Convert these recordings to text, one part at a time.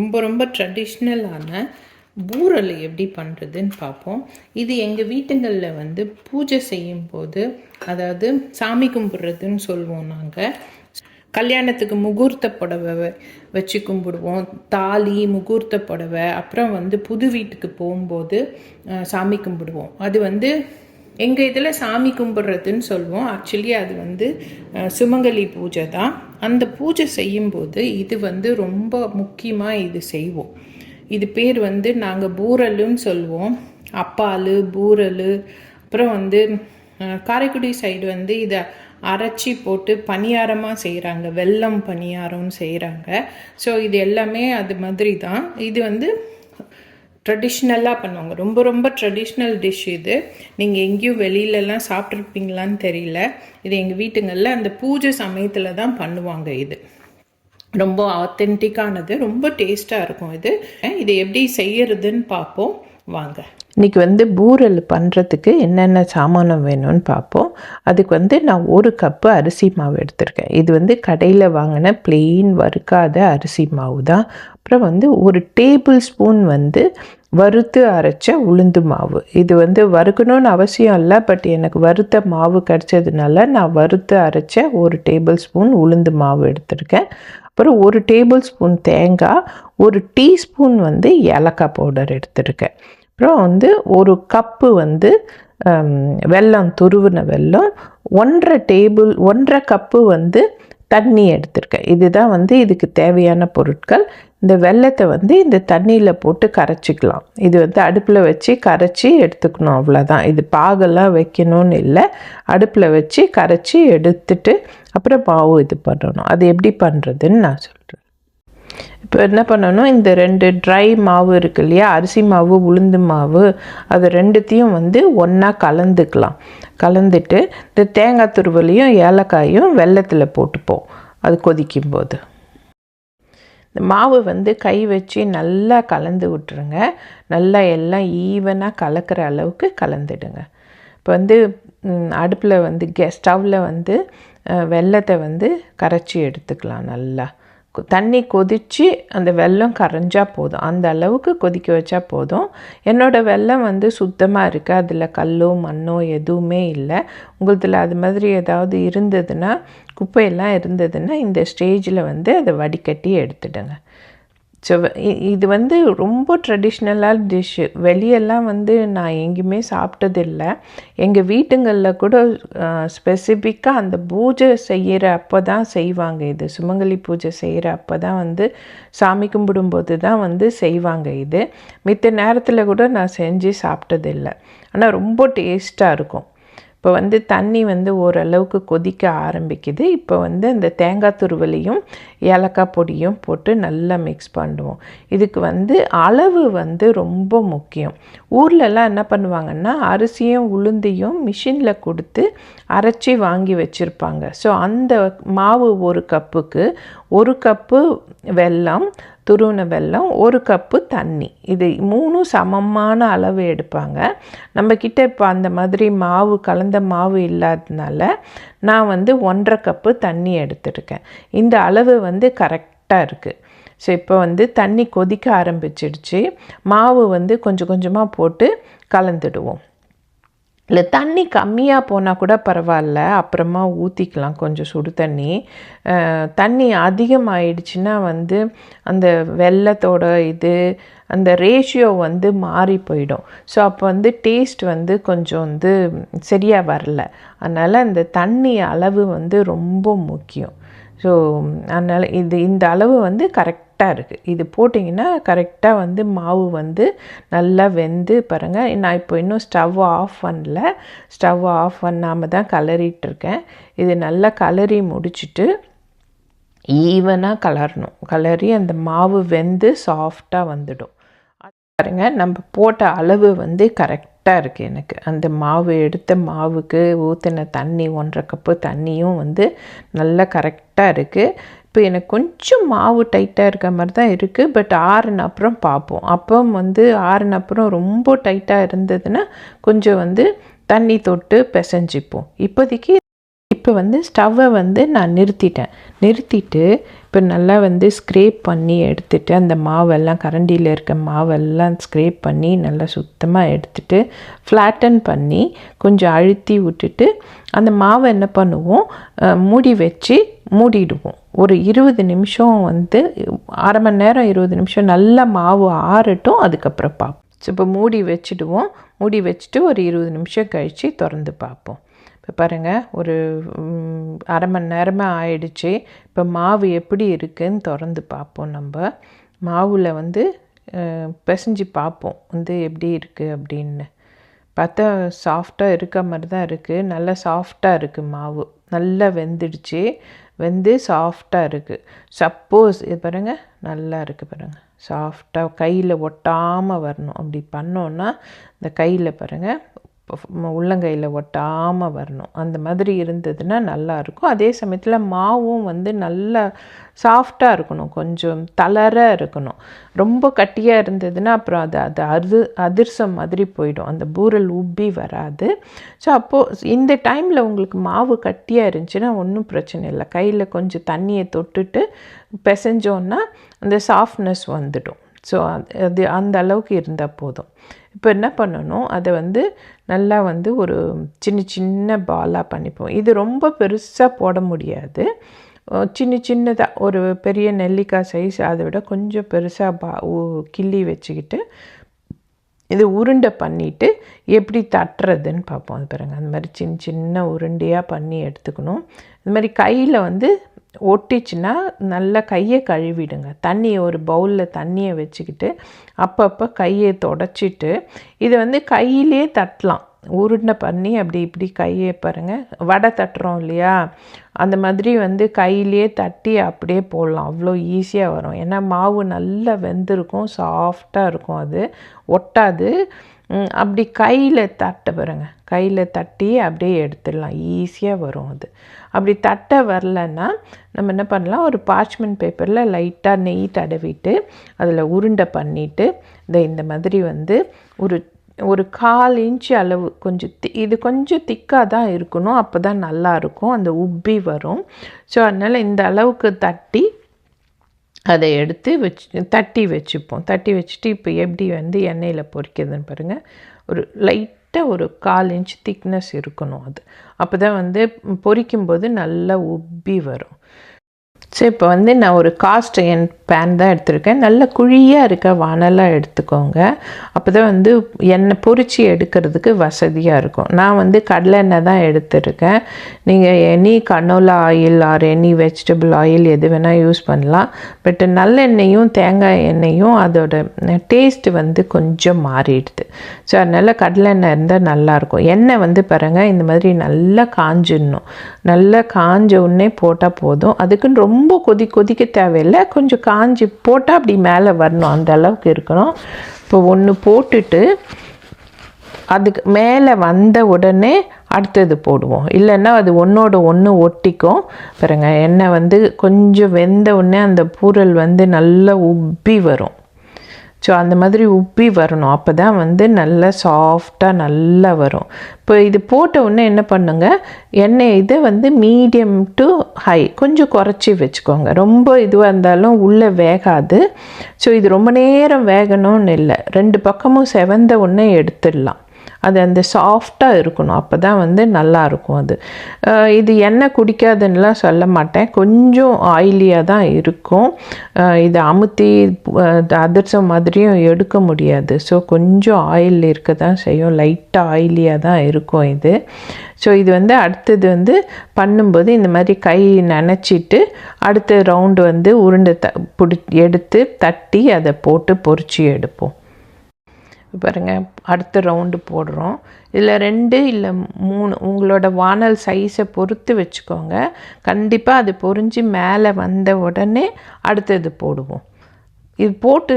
ரொம்ப ரொம்ப ட்ரெடிஷ்னலான பூரல் எப்படி பண்ணுறதுன்னு பார்ப்போம். இது எங்கள் வீட்டுங்களில் வந்து பூஜை செய்யும்போது அதாவது சாமி கும்பிட்றதுன்னு சொல்லுவோம் நாங்கள் கல்யாணத்துக்கு முகூர்த்த புடவை வச்சு கும்பிடுவோம். தாலி முகூர்த்த புடவை அப்புறம் வந்து புது வீட்டுக்கு போகும்போது சாமி கும்பிடுவோம். அது வந்து எங்கள் இதில் சாமி கும்பிட்றதுன்னு சொல்லுவோம் ஆக்சுவலி அது வந்து சுமங்கலி பூஜை தான். அந்த பூஜை செய்யும்போது இது வந்து ரொம்ப முக்கியமாக இது செய்வோம். இது பேர் வந்து நாங்கள் பூரலுன்னு சொல்லுவோம் அப்பால் பூரல் அப்புறம் வந்து காரைக்குடி சைடு வந்து இதை அரைச்சி போட்டு பணியாரமாக செய்கிறாங்க வெல்லம் பணியாரம்னு செய்கிறாங்க ஸோ இது எல்லாமே அது மாதிரி தான். இது வந்து ட்ரெடிஷ்னலாக பண்ணுவாங்க. ரொம்ப ரொம்ப ட்ரெடிஷ்னல் டிஷ் இது. நீங்கள் எங்கேயும் வெளியிலலாம் சாப்பிட்ருப்பீங்களான்னு தெரியல. இது எங்கள் வீட்டுங்களில் அந்த பூஜை சமயத்தில் தான் பண்ணுவாங்க இது. ரொம்ப ஆத்தென்டிக்கானது ரொம்ப டேஸ்ட்டாக இருக்கும் இது. இது எப்படி செய்யறதுன்னு பார்ப்போம். வாங்க. இன்றைக்கி வந்து பூரல் பண்ணுறதுக்கு என்னென்ன சாமானம் வேணும்னு பார்ப்போம். அதுக்கு வந்து நான் ஒரு கப்பு அரிசி மாவு எடுத்திருக்கேன். இது வந்து கடையில் வாங்கின plain வறுக்காத அரிசி மாவு தான். அப்புறம் வந்து ஒரு டேபிள் ஸ்பூன் வந்து வறுத்து அரைச்ச உளுந்து மாவு. இது வந்து வறுக்கணும்னு அவசியம் இல்லை பட் எனக்கு வறுத்த மாவு கிடச்சதுனால நான் வறுத்து அரைச்ச ஒரு டேபிள் ஸ்பூன் உளுந்து மாவு எடுத்திருக்கேன். அப்புறம் ஒரு டேபிள் ஸ்பூன் தேங்காய் ஒரு டீஸ்பூன் வந்து ஏலக்காய் பவுடர் எடுத்திருக்கேன். அப்புறம் வந்து ஒரு கப்பு வந்து வெல்லம் துருவின வெல்லம் ஒன்றரை டேபிள் ஒன்றரை கப்பு வந்து தண்ணி எடுத்திருக்கேன். இதுதான் வந்து இதுக்கு தேவையான பொருட்கள். இந்த வெல்லத்தை வந்து இந்த தண்ணியில் போட்டு கரைச்சிக்கலாம். இது வந்து அடுப்பில் வச்சு கரைச்சி எடுத்துக்கணும் அவ்வளோதான் இது பாகெல்லாம் வைக்கணும்னு இல்லை. அடுப்பில் வச்சு கரைச்சி எடுத்துட்டு அப்புறம் மாவு இது பண்ணணும். அது எப்படி பண்ணுறதுன்னு நான் சொல்கிறேன் இப்போ என்ன பண்ணணும்? இந்த ரெண்டு ட்ரை மாவு இருக்கு இல்லையா? அரிசி மாவு உளுந்து மாவு அது ரெண்டுத்தையும் வந்து ஒன்றா கலந்துக்கலாம். கலந்துட்டு இந்த தேங்காய் துருவலையும் ஏலக்காயும் வெல்லத்தில் போட்டுப்போம். அது கொதிக்கும் போது இந்த மாவு வந்து கை வச்சு நல்லா கலந்து விட்டுருங்க. நல்லா எல்லாம் ஈவனாக கலக்கிற அளவுக்கு கலந்துடுங்க. இப்போ வந்து அடுப்பில் வந்து கே ஸ்டவ்வில் வந்து வெள்ளத்தை வந்து கரைச்சி எடுத்துக்கலாம் நல்லா. தண்ணி கொதித்து அந்த வெள்ளம் கரைஞ்சால் போதும். அந்த அளவுக்கு கொதிக்க வச்சா போதும். என்னோடய வெள்ளம் வந்து சுத்தமாக இருக்குது அதில் கல்லோ மண்ணோ எதுவுமே இல்லை. உங்களுதில் அது மாதிரி ஏதாவது இருந்ததுன்னா குப்பையெல்லாம் இருந்ததுன்னா இந்த ஸ்டேஜில் வந்து அதை வடிகட்டி எடுத்துடுங்க. ஸோ இது வந்து ரொம்ப ட்ரெடிஷ்னலான டிஷ்ஷு வெளியெல்லாம் வந்து நான் எங்கேயுமே சாப்பிட்டதில்லை. எங்கள் வீட்டுங்களில் கூட ஸ்பெசிஃபிக்காக அந்த பூஜை செய்கிற அப்போ தான் செய்வாங்க. இது சுமங்கலி பூஜை செய்கிற அப்போ தான் வந்து சாமி கும்பிடும்போது தான் வந்து செய்வாங்க இது. மித்த நேரத்தில் கூட நான் செஞ்சு சாப்பிட்டதில்லை. ஆனால் ரொம்ப டேஸ்ட்டாக இருக்கும். இப்போ வந்து தண்ணி வந்து ஓரளவுக்கு கொதிக்க ஆரம்பிக்குது. இப்போ வந்து அந்த தேங்காய் துருவலையும் ஏலக்காய் பொடியும் போட்டு நல்லா மிக்ஸ் பண்ணுவோம். இதுக்கு வந்து அளவு வந்து ரொம்ப முக்கியம். ஊர்லலாம் என்ன பண்ணுவாங்கன்னா அரிசியும் உளுந்தையும் மிஷினில் கொடுத்து அரைச்சி வாங்கி வச்சுருப்பாங்க. ஸோ அந்த மாவு ஒரு கப்புக்கு ஒரு கப்பு வெல்லம் துருவின வெல்லம் ஒரு கப்பு தண்ணி. இது மூணும் சமமான அளவு எடுப்பாங்க. நம்மக்கிட்ட இப்போ அந்த மாதிரி மாவு கலந்த மாவு இல்லாததுனால நான் வந்து ஒன்றரை கப்பு தண்ணி எடுத்துருக்கேன். இந்த அளவு வந்து கரெக்டாக இருக்குது ஸோ இப்போ வந்து தண்ணி கொதிக்க ஆரம்பிச்சிடுச்சு. மாவு வந்து கொஞ்சம் கொஞ்சமாக போட்டு கலந்துடுவோம். இல்லை தண்ணி கம்மியாக போனால் கூட பரவாயில்ல. அப்புறமா ஊற்றிக்கலாம் கொஞ்சம் சுடு தண்ணி. தண்ணி அதிகமாகிடுச்சுன்னா வந்து அந்த வெள்ளத்தோட இது அந்த ரேஷியோ வந்து மாறி போயிடும். ஸோ அப்போ வந்து டேஸ்ட் வந்து கொஞ்சம் வந்து சரியாக வரல. அதனால் அந்த தண்ணி அளவு வந்து ரொம்ப முக்கியம். ஸோ அதனால் இது இந்த அளவு வந்து கரெக்ட் கரெக்டாக இருக்குது இது போட்டிங்கன்னா கரெக்டாக வந்து மாவு வந்து நல்லா வெந்து பாருங்கள் நான் இப்போ இன்னும் ஸ்டவ் ஆஃப் பண்ணல. ஸ்டவ் ஆஃப் பண்ணாமல் தான் கலரிட்டுருக்கேன் இது நல்லா கலரி முடிச்சிட்டு ஈவனாக கலரணும். கலரி அந்த மாவு வெந்து சாஃப்டாக வந்துடும். பாருங்க நம்ம போட்ட அளவு வந்து கரெக்டாக இருக்குது எனக்கு. அந்த மாவு எடுத்த மாவுக்கு ஊற்றின தண்ணி ஒன்றரை கப்பு தண்ணியும் வந்து நல்லா கரெக்டாக இருக்குது இப்போ எனக்கு கொஞ்சம் மாவு டைட்டாக இருக்க மாதிரி தான் இருக்குது பட் ஆறுன அப்புறம் பார்ப்போம். அப்போ வந்து ஆறுன அப்புறம் ரொம்ப டைட்டாக இருந்ததுன்னா கொஞ்சம் வந்து தண்ணி தொட்டு பிசைஞ்சிப்போம். இப்போதைக்கு இப்போ வந்து ஸ்டவ்வை வந்து நான் நிறுத்திட்டேன். நிறுத்திட்டு இப்போ நல்லா வந்து ஸ்க்ரேப் பண்ணி எடுத்துட்டு அந்த மாவெல்லாம் கரண்டியில் இருக்க மாவெல்லாம் ஸ்க்ரேப் பண்ணி நல்லா சுத்தமாக எடுத்துட்டு ஃப்ளாட்டன் பண்ணி கொஞ்சம் அழுத்தி விட்டுட்டு அந்த மாவை என்ன பண்ணுவோம்? மூடி வச்சு மூடிடுவோம். ஒரு இருபது நிமிஷம் வந்து அரை மணி நேரம் இருபது நிமிஷம் நல்லா மாவு ஆறட்டும் அதுக்கப்புறம் பார்ப்போம். ஸோ இப்போ மூடி வச்சுடுவோம். மூடி வச்சுட்டு ஒரு இருபது நிமிஷம் கழித்து திறந்து பார்ப்போம். இப்போ பாருங்கள் ஒரு அரை மணி நேரமாக ஆயிடுச்சு. இப்போ மாவு எப்படி இருக்குன்னு திறந்து பார்ப்போம் நம்ம. மாவில் வந்து பிசைஞ்சு பார்ப்போம். வந்து எப்படி இருக்குது அப்படின்னு. பார்த்தா சாஃப்டாக இருக்க மாதிரி தான் இருக்குது நல்லா சாஃப்டாக இருக்குது மாவு. நல்லா வெந்துடுச்சு. வெந்து சாஃப்டாக இருக்குது சப்போஸ் இது பாருங்கள் நல்லா இருக்குது பாருங்கள் சாஃப்டாக கையில் ஒட்டாமல் வரணும். அப்படி பண்ணோன்னா இந்த கையில் பாருங்கள் உள்ளங்கையில் ஒட்டாமல் வரணும். அந்த மாதிரி இருந்ததுன்னா நல்லாயிருக்கும் அதே சமயத்தில் மாவும் வந்து நல்லா சாஃப்டாக இருக்கணும். கொஞ்சம் தளர இருக்கணும். ரொம்ப கட்டியாக இருந்ததுன்னா அப்புறம் அது அது அது அதிர்சம் மாதிரி போயிடும். அந்த பூரல் உப்பி வராது. ஸோ அப்போது இந்த டைமில் உங்களுக்கு மாவு கட்டியாக இருந்துச்சுன்னா ஒன்றும் பிரச்சனை இல்லை. கையில் கொஞ்சம் தண்ணியை தொட்டுட்டு பிசைஞ்சோன்னா அந்த சாஃப்ட்னஸ் வந்துடும். ஸோ அது அந்த அளவுக்கு இருந்தால் போதும். இப்போ என்ன பண்ணணும்? அதை வந்து நல்லா வந்து ஒரு சின்ன சின்ன பாலாக பண்ணிப்போம். இது ரொம்ப பெருசாக போட முடியாது. சின்ன சின்னதாக ஒரு பெரிய நெல்லிக்காய் சைஸ் அதை விட கொஞ்சம் பெருசாக பா கிள்ளி வச்சுக்கிட்டு இது உருண்டை பண்ணிவிட்டு எப்படி தட்டுறதுன்னு பார்ப்போம். அது பாருங்கள் அந்த மாதிரி சின்ன சின்ன உருண்டையாக பண்ணி எடுத்துக்கணும். இந்த மாதிரி கையில் வந்து ஒட்டிச்சுன்னா நல்லா கையை கழுவிடுங்க. தண்ணியை ஒரு பவுலில் தண்ணியை வச்சுக்கிட்டு அப்பப்போ கையை தொடச்சிட்டு இதை வந்து கையிலே தட்டலாம். உருண்டை பண்ணி அப்படி இப்படி கையை பாருங்க. வடை தட்டுறோம் இல்லையா? அந்த மாதிரி வந்து கையிலே தட்டி அப்படியே போடலாம். அவ்வளோ ஈஸியாக வரும். ஏன்னா மாவு நல்லா வெந்திருக்கும் சாஃப்டாக இருக்கும் அது. ஒட்டாது. அப்படி கையில் தட்ட பாருங்க. கையில் தட்டி அப்படியே எடுத்துடலாம். ஈஸியாக வரும் அது. அப்படி தட்ட வரலன்னா நம்ம என்ன பண்ணலாம் ஒரு பார்ச்மெண்ட் பேப்பரில் லைட்டாக நெய் தடவிட்டு அதில் உருண்டை பண்ணிவிட்டு இந்த இந்த மாதிரி வந்து ஒரு ஒரு கால் இன்ச் அளவு கொஞ்சம் தி இது கொஞ்சம் திக்காக தான் இருக்கணும் அப்போ தான் நல்லாயிருக்கும் அந்த உப்பி வரும். ஸோ அதனால் இந்த அளவுக்கு தட்டி அதை எடுத்து வச்சு தட்டி வச்சுப்போம். தட்டி வச்சுட்டு இப்போ எப்படி வந்து எண்ணெயில் பொரிக்கிறதுன்னு பாருங்கள் ஒரு லைட் லைட்டாக ஒரு கால் இன்ச் திக்னஸ் இருக்கணும் அது. அப்போ தான் வந்து பொரிக்கும்போது நல்லா உப்பி வரும். ஸோ இப்போ வந்து நான் ஒரு காஸ்ட் என் பேன் தான் எடுத்திருக்கேன். நல்ல குழியாக இருக்க வானலாக எடுத்துக்கோங்க. அப்போ தான் வந்து எண்ணெய் பொரிச்சு எடுக்கிறதுக்கு வசதியாக இருக்கும். நான் வந்து கடலை எண்ணெய் தான் எடுத்திருக்கேன். நீங்கள் any canola oil or any vegetable oil எது வேணால் யூஸ் பண்ணலாம். பட் நல்லெண்ணெயும் தேங்காய் எண்ணெயும் அதோட டேஸ்ட் வந்து கொஞ்சம் மாறிடுது. ஸோ அதனால் கடலை எண்ணெய் இருந்தால் நல்லாயிருக்கும் எண்ணெய் வந்து பாருங்கள் இந்த மாதிரி நல்லா காஞ்சிடணும். நல்லா காஞ்ச உடனே போட்டால் போதும். அதுக்குன்னு ரொம்ப ரொம்ப கொதி கொதிக்க தேவையில்லை. கொஞ்சம் காஞ்சி போட்டால் அப்படி மேலே வரணும். அந்த அளவுக்கு இருக்கணும். இப்போ ஒன்று போட்டுட்டு அதுக்கு மேலே வந்த உடனே அடுத்தது போடுவோம். இல்லைன்னா அது ஒன்றோட ஒன்று ஒட்டிக்கும். பாருங்க எண்ணெய் வந்து கொஞ்சம் வெந்த உடனே அந்த பூரல் வந்து நல்லா உப்பி வரும். ஸோ அந்த மாதிரி உப்பி வரணும். அப்போ தான் வந்து நல்லா சாஃப்டாக நல்லா வரும். இப்போ இது போட்ட உடனே என்ன பண்ணுங்க? எண்ணெய் இதை வந்து மீடியம் டு ஹை கொஞ்சம் குறைச்சி வச்சுக்கோங்க. ரொம்ப இதுவாக இருந்தாலும் உள்ளே வேகாது. ஸோ இது ரொம்ப நேரம் வேகணும்னு இல்லை. ரெண்டு பக்கமும் செவந்த உடனே எடுத்துடலாம். அது அந்த சாஃப்டாக இருக்கணும். அப்போ தான் வந்து நல்லா இருக்கும் அது இது எண்ணெய் குடிக்காதுன்னெலாம் சொல்ல மாட்டேன். கொஞ்சம் ஆயிலியாக தான் இருக்கும். இது இதை அமுத்தி அதிர்சம் மாதிரியும் எடுக்க முடியாது. ஸோ கொஞ்சம் ஆயில் இருக்க தான் செய்யும். லைட்டாக ஆயிலியாக தான் இருக்கும் இது. ஸோ இது வந்து அடுத்தது வந்து பண்ணும்போது இந்த மாதிரி கை நினச்சிட்டு அடுத்த ரவுண்டு வந்து உருண்டை த பிடி எடுத்து தட்டி அதை போட்டு பொரிச்சு எடுப்போம். பாருங்க அடுத்த ரவுண்டு போடுறோம். இதில் ரெண்டு இல்லை மூணு உங்களோட வானல் சைஸை பொறுத்து வச்சுக்கோங்க. கண்டிப்பாக அது பொரிஞ்சு மேலே வந்த உடனே அடுத்தது போடுவோம். இது போட்டு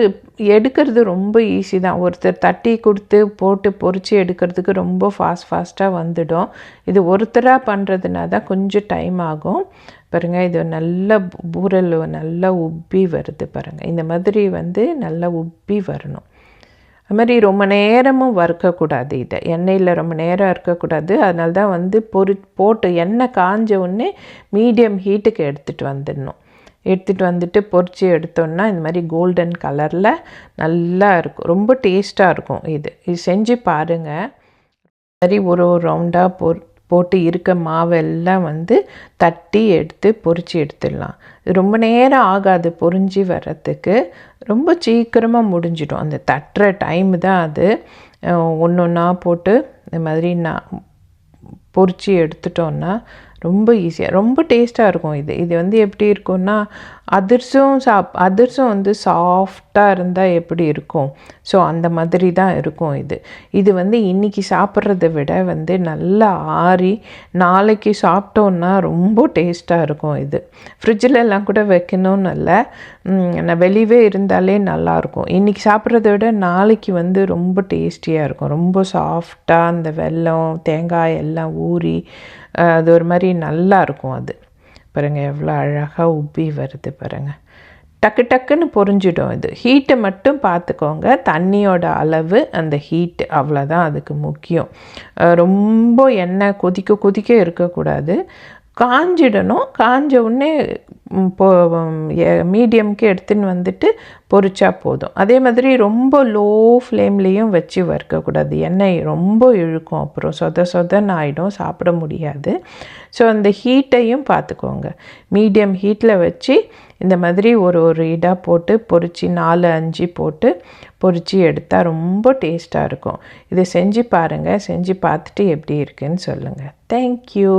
எடுக்கிறது ரொம்ப ஈஸி தான். ஒருத்தர் தட்டி கொடுத்து போட்டு பொறிச்சு எடுக்கிறதுக்கு ரொம்ப ஃபாஸ்ட் ஃபாஸ்ட்டாக வந்துடும். இது ஒருத்தராக பண்ணுறதுனா தான் கொஞ்சம் டைம் ஆகும். பாருங்கள் இது நல்ல பூரல் நல்லா உப்பி வருது பாருங்கள் இந்த மாதிரி வந்து நல்லா உப்பி வரணும். அது மாதிரி ரொம்ப நேரமும் வறுக்கக்கூடாது இதை. எண்ணெயில் ரொம்ப நேரம் இருக்கக்கூடாது அதனால தான் வந்து பொரி போட்டு எண்ணெய் காஞ்ச உடனே மீடியம் ஹீட்டுக்கு எடுத்துகிட்டு வந்துடணும். எடுத்துகிட்டு வந்துட்டு பொரிச்சு எடுத்தோன்னா இந்த மாதிரி கோல்டன் கலரில் நல்லா இருக்கும். ரொம்ப டேஸ்ட்டாக இருக்கும் இது. இது செஞ்சு பாருங்கள் மாதிரி ஒரு ஒரு ரவுண்டாக போ போட்டு இருக்க மாவெல்லாம் வந்து தட்டி எடுத்து பொறிச்சு எடுத்துடலாம். ரொம்ப நேரம் ஆகாது பொரிஞ்சு வர்றதுக்கு. ரொம்ப சீக்கிரமாக முடிஞ்சிடும். அந்த தட்டுற டைம் தான் அது. ஒன்று ஒன்றா போட்டு இந்த மாதிரி நான் பொறிச்சு எடுத்துட்டோன்னா ரொம்ப ஈஸியாக ரொம்ப டேஸ்ட்டாக இருக்கும் இது. இது வந்து எப்படி இருக்கும்னா அதிர்சம் சாப் அதிர்சம் வந்து சாஃப்டாக இருந்தால் எப்படி இருக்கும்? ஸோ அந்த மாதிரி தான் இருக்கும் இது. இது வந்து இன்றைக்கி சாப்பிட்றத விட வந்து நல்லா ஆறி நாளைக்கு சாப்பிட்டோன்னா ரொம்ப டேஸ்ட்டாக இருக்கும் இது. ஃப்ரிட்ஜில் எல்லாம் கூட வைக்கணும்னு இல்லை. நான் வெளியவே இருந்தாலே நல்லாயிருக்கும் இன்றைக்கி சாப்பிட்றத விட நாளைக்கு வந்து ரொம்ப டேஸ்டியாக இருக்கும். ரொம்ப சாஃப்டாக அந்த வெல்லம் தேங்காய் எல்லாம் ஊறி அது ஒரு மாதிரி நல்லா இருக்கும் அது. பாருங்கள் எவ்வளோ அழகாக உப்பி வருது பாருங்கள் டக்கு டக்குன்னு பொரிஞ்சிடும் இது ஹீட்டை மட்டும் பார்த்துக்கோங்க. தண்ணியோட அளவு அந்த ஹீட்டு அவ்வளோதான் அதுக்கு முக்கியம். ரொம்ப எண்ணெய் கொதிக்க கொதிக்க இருக்கக்கூடாது. காஞ்சிடணும். காஞ்ச உடனே இப்போ மீடியம்க்கு எடுத்துன்னு வந்துட்டு பொறிச்சா போதும். அதே மாதிரி ரொம்ப லோ ஃப்ளேம்லேயும் வச்சு வறுக்கக்கூடாது. எண்ணெய் ரொம்ப இழுக்கும். அப்புறம் சொத சொதன்னு ஆகிடும் சாப்பிட முடியாது. ஸோ அந்த ஹீட்டையும் பார்த்துக்கோங்க. மீடியம் ஹீட்டில் வச்சு இந்த மாதிரி ஒரு ஒரு இடாக போட்டு பொறிச்சு நாலு அஞ்சு போட்டு பொறிச்சு எடுத்தால் ரொம்ப டேஸ்ட்டாக இருக்கும். இதை செஞ்சு பாருங்கள் செஞ்சு பார்த்துட்டு எப்படி இருக்குன்னு சொல்லுங்கள் தேங்க்யூ